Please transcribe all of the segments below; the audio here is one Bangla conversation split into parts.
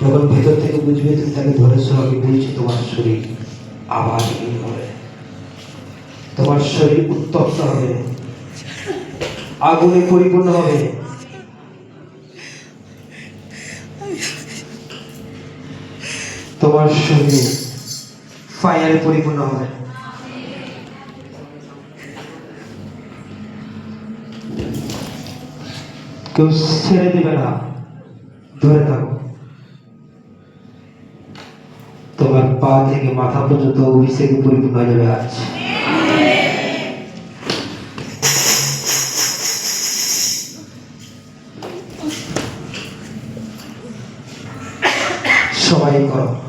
যখন ভেতর থেকে বুঝবে তুমি তাকে ধরেছো আমি বলছি, তোমার শরীর আবার হবে। তোমার শরীর উত্তপ্ত হবে। আগুনে পরিপূর্ণ হবে। তোমার শরীর ফায়ারে পরিপূর্ণ হবে। কেউ ছেড়ে দেবে না। ধরে থাকো। তোমার পা থেকে মাথা পর্যন্ত অভিষেকে পরিপূর্ণ হয়ে যাবে আজ। সবাই করো।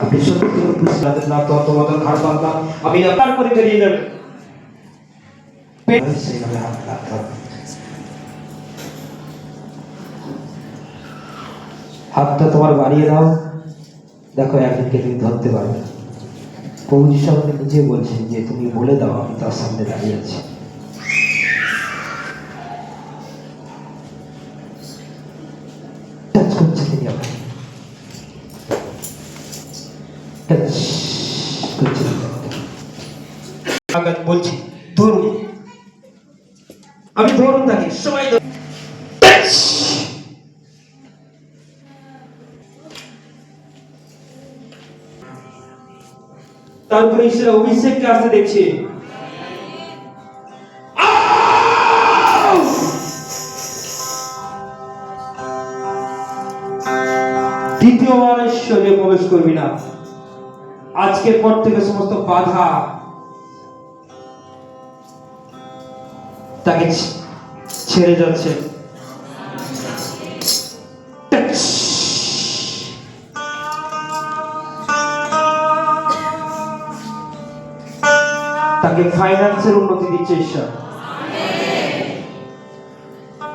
আমি আপনার করে। হাতটা তোমার বাড়িয়ে দাও। দেখো, একদিনকে তুমি ধরতে পারবে প্রভু যিশু আমাকে নিজে বলছেন যে, তুমি বলে দাও, আমি তার সামনে দাঁড়িয়ে আছি। টাচ করছে তিনি বলছি, ধরুন। আমি ধরুন থাকি সবাই তারপরে ঈশ্বরের অভিষেককে আসতে দেখছি! দ্বিতীয়বার ঈশ্বরে প্রবেশ করবি না। আজকের পর থেকে সমস্ত বাধা তাকে ছেড়ে যাচ্ছে। তাকে ফাইন্যান্সের উন্নতি দিচ্ছে ঈশ্বর।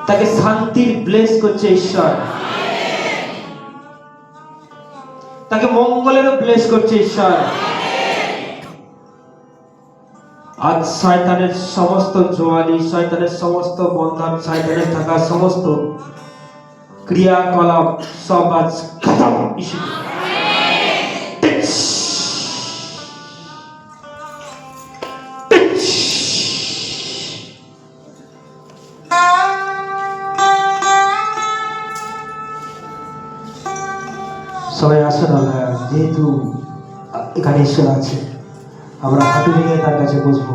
তাকে শান্তির ব্লেস করছে ঈশ্বর। তাকে মঙ্গলেরও ব্লেস করছে ঈশ্বর। আজ শয়তানের সমস্ত জোয়ালি, শয়তানের সমস্ত বন্ধন, শয়তানের থাকা সমস্ত ক্রিয়াকলাপ সব আজ খতম। সবাই আসুন আমরা যেহেতু এখানে ঈশ্বর আছে আমরা হাঁটু ভেঙে তার কাছে বসবো।